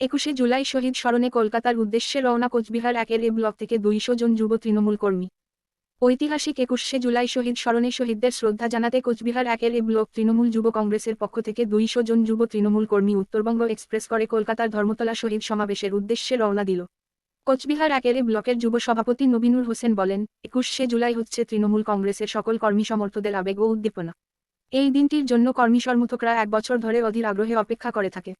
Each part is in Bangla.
একুশে জুলাই শহীদ স্মরণে কলকাতার উদ্দেশ্যে রওনা কোচবিহার একের এ ব্লক থেকে দুইশো জন যুব তৃণমূল কর্মী। ঐতিহাসিক একুশে জুলাই শহীদ স্মরণে শহীদদের শ্রদ্ধা জানাতে কোচবিহার একের এ ব্লক তৃণমূল যুব কংগ্রেসের পক্ষ থেকে দুইশো জন যুব তৃণমূল কর্মী উত্তরবঙ্গ এক্সপ্রেস করে কলকাতার ধর্মতলা শহীদ সমাবেশের উদ্দেশ্যে রওনা দিল। কোচবিহার একের ব্লকের যুব সভাপতি নবীনুর হোসেন বলেন, একুশে জুলাই হচ্ছে তৃণমূল কংগ্রেসের সকল কর্মী সমর্থদের আবেগ ও উদ্দীপনা। এই দিনটির জন্য কর্মী সমর্থকরা এক বছর ধরে অধীর আগ্রহে অপেক্ষা করে থাকে।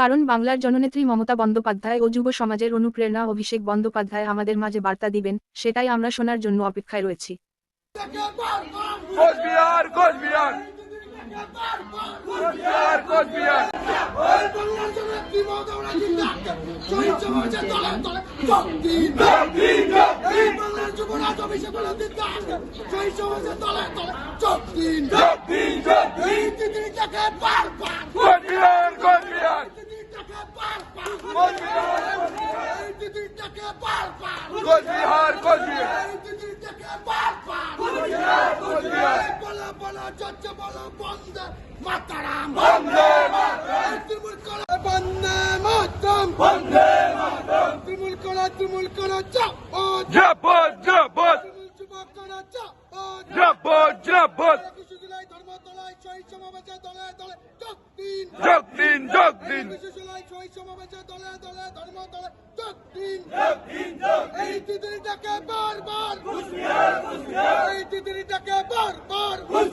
কারণ বাংলার জননেত্রী মমতা বন্দ্যোপাধ্যায় ও যুব সমাজের অনুপ্রেরণা অভিষেক বন্দ্যোপাধ্যায় আমাদের মাঝে বার্তা দিবেন সেটাই আমরা শোনার জন্য অপেক্ষায় রয়েছি। কোচবিহার কোচবিহার। বলা বলা চর্চা বলা বন্ধ মাতারাম বন্ধে তৃণমূল কলা বন্ধে মাতাম বন্ধে তৃণমূল কলা তৃণমূল কলা চাপ জপত জপত তৃণমূল যুবক কলা চাপ জপত জপত তলায় শহীদ সমাবেশে দলে দলে যোগ দিন। যোগ দিন যোগ দিন। বিশ্বশালায় শহীদ সমাবেশে দলে দলে ধর্ম দলে যোগ দিন। যোগ দিন যোগ এই তিতলিটাকে বারবার ঘুষ এই তিতলিটাকে বারবার ঘুষ